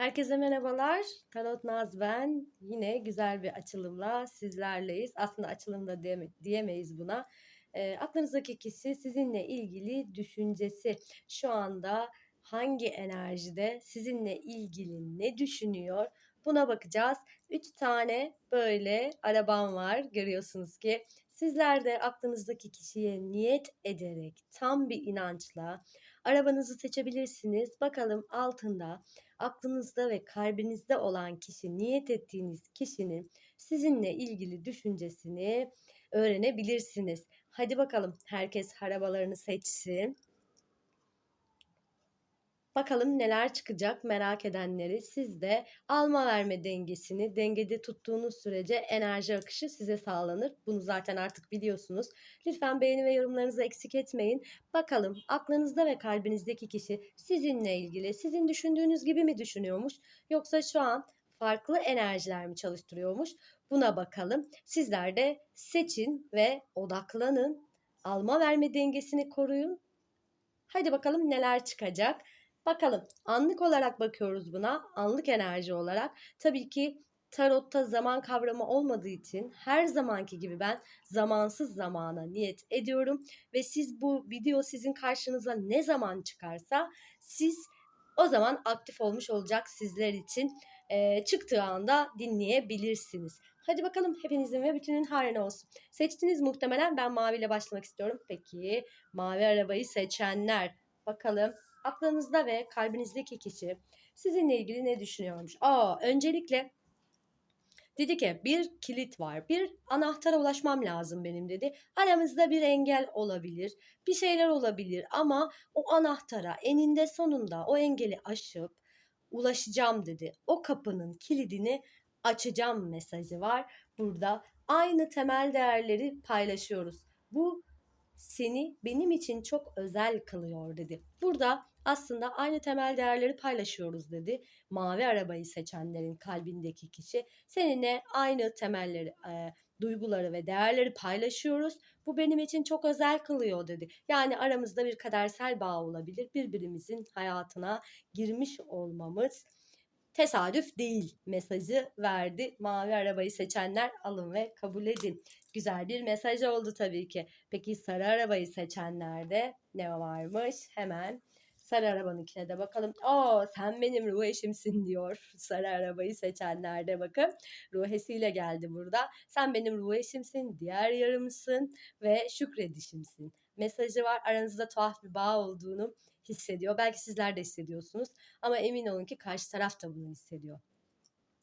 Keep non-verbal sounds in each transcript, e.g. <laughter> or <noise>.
Herkese merhabalar. Tarot Naz ben. Yine güzel bir açılımla sizlerleyiz. Aslında açılımda diyeme, diyemeyiz buna. E, aklınızdaki kişi sizinle ilgili düşüncesi şu anda hangi enerjide, sizinle ilgili ne düşünüyor? Buna bakacağız. Üç tane böyle arabam var. Görüyorsunuz ki sizler de aklınızdaki kişiye niyet ederek tam bir inançla arabanızı seçebilirsiniz. Bakalım altında aklınızda ve kalbinizde olan kişi, niyet ettiğiniz kişinin sizinle ilgili düşüncesini öğrenebilirsiniz. Hadi bakalım herkes arabalarını seçsin. Bakalım neler çıkacak merak edenleri siz de alma verme dengesini dengede tuttuğunuz sürece enerji akışı size sağlanır. Bunu zaten artık biliyorsunuz. Lütfen beğeni ve yorumlarınızı eksik etmeyin. Bakalım aklınızda ve kalbinizdeki kişi sizinle ilgili sizin düşündüğünüz gibi mi düşünüyormuş yoksa şu an farklı enerjiler mi çalıştırıyormuş? Buna bakalım. Sizler de seçin ve odaklanın. Alma verme dengesini koruyun. Hadi bakalım neler çıkacak. Bakalım anlık olarak bakıyoruz buna. Anlık enerji olarak. Tabii ki tarotta zaman kavramı olmadığı için her zamanki gibi ben zamansız zamana niyet ediyorum ve siz bu video sizin karşınıza ne zaman çıkarsa siz o zaman aktif olmuş olacak sizler için e, çıktığı anda dinleyebilirsiniz. Hadi bakalım hepinizin ve bütünün hayrına olsun. Seçtiniz muhtemelen ben maviyle başlamak istiyorum. Peki mavi arabayı seçenler bakalım aklınızda ve kalbinizdeki kişi sizinle ilgili ne düşünüyormuş? Aa, öncelikle dedi ki bir kilit var. Bir anahtara ulaşmam lazım benim dedi. Aramızda bir engel olabilir. Bir şeyler olabilir ama o anahtara eninde sonunda o engeli aşıp ulaşacağım dedi. O kapının kilidini açacağım mesajı var. Burada aynı temel değerleri paylaşıyoruz. Bu seni benim için çok özel kılıyor dedi. Burada aslında aynı temel değerleri paylaşıyoruz dedi. Mavi arabayı seçenlerin kalbindeki kişi seninle aynı temelleri, e, duyguları ve değerleri paylaşıyoruz. Bu benim için çok özel kılıyor dedi. Yani aramızda bir kadersel bağ olabilir. Birbirimizin hayatına girmiş olmamız tesadüf değil mesajı verdi. Mavi arabayı seçenler alın ve kabul edin. Güzel bir mesaj oldu tabii ki. Peki sarı arabayı seçenlerde ne varmış? Hemen sarı arabanınkine de bakalım. Oo sen benim ruh eşimsin diyor sarı arabayı seçenlerde bakın. Ruh eşiyle geldi burada. Sen benim ruh eşimsin, diğer yarımsın ve şükredişimsin. Mesajı var. Aranızda tuhaf bir bağ olduğunu hissediyor. Belki sizler de hissediyorsunuz ama emin olun ki karşı taraf da bunu hissediyor.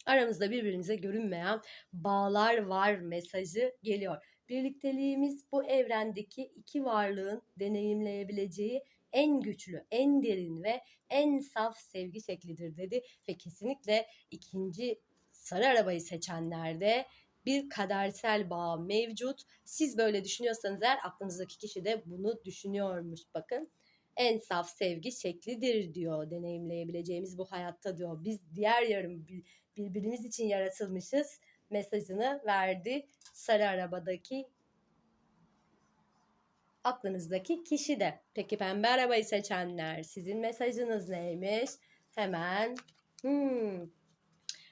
Aramızda birbirimize görünmeyen bağlar var mesajı geliyor. Birlikteliğimiz bu evrendeki iki varlığın deneyimleyebileceği en güçlü, en derin ve en saf sevgi şeklidir dedi ve kesinlikle ikinci sarı arabayı seçenlerde bir kadersel bağ mevcut. Siz böyle düşünüyorsanız eğer aklınızdaki kişi de bunu düşünüyormuş bakın en saf sevgi şeklidir diyor deneyimleyebileceğimiz bu hayatta diyor. Biz diğer yarım birbirimiz için yaratılmışız mesajını verdi sarı arabadaki aklınızdaki kişi de. Peki pembe arabayı seçenler sizin mesajınız neymiş? Hemen hmm,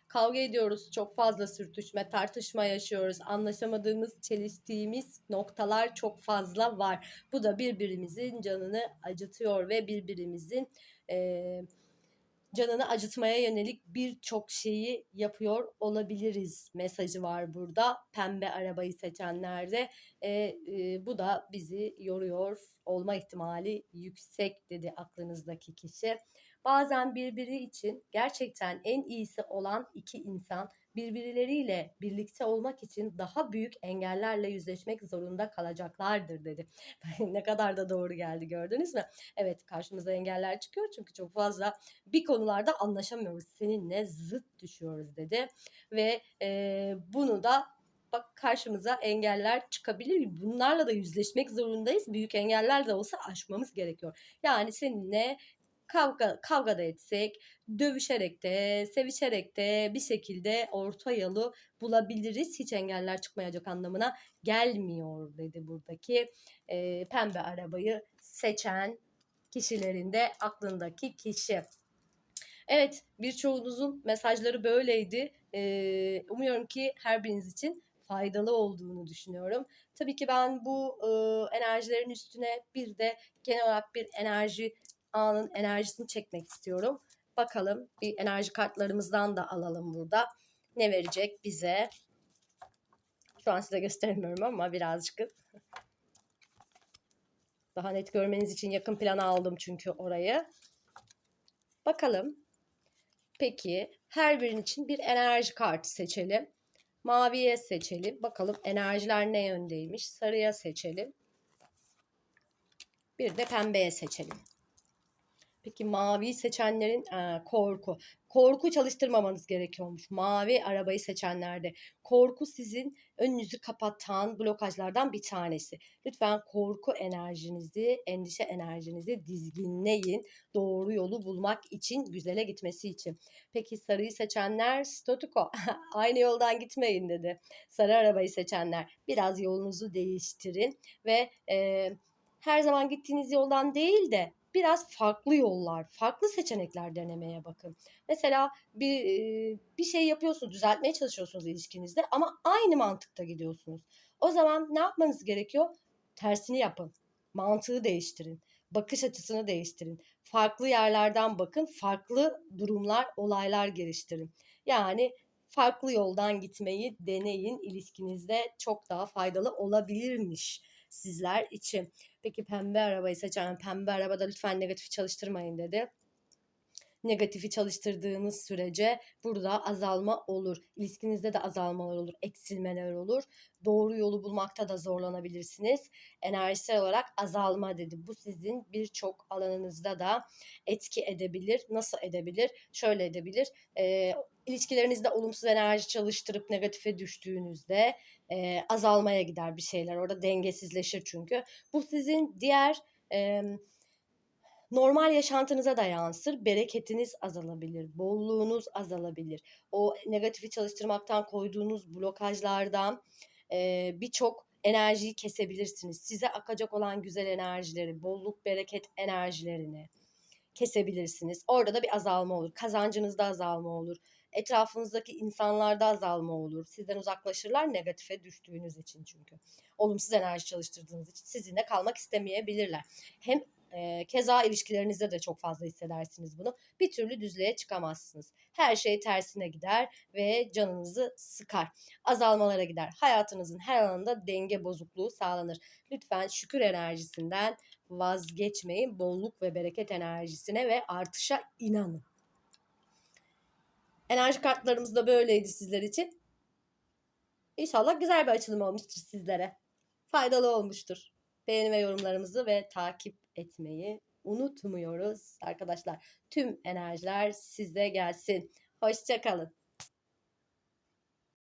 kavga ediyoruz, çok fazla sürtüşme, tartışma yaşıyoruz, anlaşamadığımız, çeliştiğimiz noktalar çok fazla var. Bu da birbirimizin canını acıtıyor ve birbirimizin e, canını acıtmaya yönelik birçok şeyi yapıyor olabiliriz mesajı var burada. Pembe arabayı seçenlerde e, e, bu da bizi yoruyor olma ihtimali yüksek dedi aklınızdaki kişi. Bazen birbiri için gerçekten en iyisi olan iki insan birbirleriyle birlikte olmak için daha büyük engellerle yüzleşmek zorunda kalacaklardır dedi. <laughs> ne kadar da doğru geldi gördünüz mü? Evet karşımıza engeller çıkıyor çünkü çok fazla bir konularda anlaşamıyoruz. Seninle zıt düşüyoruz dedi. Ve e, bunu da bak karşımıza engeller çıkabilir. Bunlarla da yüzleşmek zorundayız. Büyük engeller de olsa aşmamız gerekiyor. Yani seninle kavga kavga da etsek, dövüşerek de, sevişerek de bir şekilde orta yolu bulabiliriz. Hiç engeller çıkmayacak anlamına gelmiyor dedi buradaki e, pembe arabayı seçen kişilerin de aklındaki kişi. Evet, birçoğunuzun mesajları böyleydi. Ee, umuyorum ki her biriniz için faydalı olduğunu düşünüyorum. Tabii ki ben bu e, enerjilerin üstüne bir de genel olarak bir enerji anın enerjisini çekmek istiyorum. Bakalım bir enerji kartlarımızdan da alalım burada. Ne verecek bize? Şu an size gösteremiyorum ama birazcık. Daha net görmeniz için yakın plana aldım çünkü orayı. Bakalım. Peki her birinin için bir enerji kartı seçelim. Maviye seçelim. Bakalım enerjiler ne yöndeymiş. Sarıya seçelim. Bir de pembeye seçelim. Peki mavi seçenlerin e, korku. Korku çalıştırmamanız gerekiyormuş. Mavi arabayı seçenlerde. Korku sizin önünüzü kapatan blokajlardan bir tanesi. Lütfen korku enerjinizi, endişe enerjinizi dizginleyin. Doğru yolu bulmak için, güzele gitmesi için. Peki sarıyı seçenler statüko. <laughs> Aynı yoldan gitmeyin dedi. Sarı arabayı seçenler biraz yolunuzu değiştirin ve e, her zaman gittiğiniz yoldan değil de biraz farklı yollar, farklı seçenekler denemeye bakın. Mesela bir bir şey yapıyorsunuz, düzeltmeye çalışıyorsunuz ilişkinizde ama aynı mantıkta gidiyorsunuz. O zaman ne yapmanız gerekiyor? Tersini yapın. Mantığı değiştirin. Bakış açısını değiştirin. Farklı yerlerden bakın, farklı durumlar, olaylar geliştirin. Yani farklı yoldan gitmeyi deneyin. İlişkinizde çok daha faydalı olabilirmiş sizler için. Peki pembe arabayı seçen pembe arabada lütfen negatifi çalıştırmayın dedi. Negatifi çalıştırdığınız sürece burada azalma olur. İlişkinizde de azalmalar olur, eksilmeler olur. Doğru yolu bulmakta da zorlanabilirsiniz. Enerjisel olarak azalma dedi. Bu sizin birçok alanınızda da etki edebilir. Nasıl edebilir? Şöyle edebilir. E, ilişkilerinizde olumsuz enerji çalıştırıp negatife düştüğünüzde e, azalmaya gider bir şeyler. Orada dengesizleşir çünkü. Bu sizin diğer e, normal yaşantınıza da yansır. Bereketiniz azalabilir, bolluğunuz azalabilir. O negatifi çalıştırmaktan koyduğunuz blokajlardan e, birçok enerjiyi kesebilirsiniz. Size akacak olan güzel enerjileri, bolluk, bereket enerjilerini kesebilirsiniz. Orada da bir azalma olur. Kazancınızda azalma olur etrafınızdaki insanlarda azalma olur. Sizden uzaklaşırlar negatife düştüğünüz için çünkü. Olumsuz enerji çalıştırdığınız için sizinle kalmak istemeyebilirler. Hem e, keza ilişkilerinizde de çok fazla hissedersiniz bunu. Bir türlü düzlüğe çıkamazsınız. Her şey tersine gider ve canınızı sıkar. Azalmalara gider. Hayatınızın her alanında denge bozukluğu sağlanır. Lütfen şükür enerjisinden vazgeçmeyin. Bolluk ve bereket enerjisine ve artışa inanın. Enerji kartlarımız da böyleydi sizler için. İnşallah güzel bir açılım olmuştur sizlere. Faydalı olmuştur. Beğeni ve yorumlarımızı ve takip etmeyi unutmuyoruz arkadaşlar. Tüm enerjiler size gelsin. Hoşçakalın.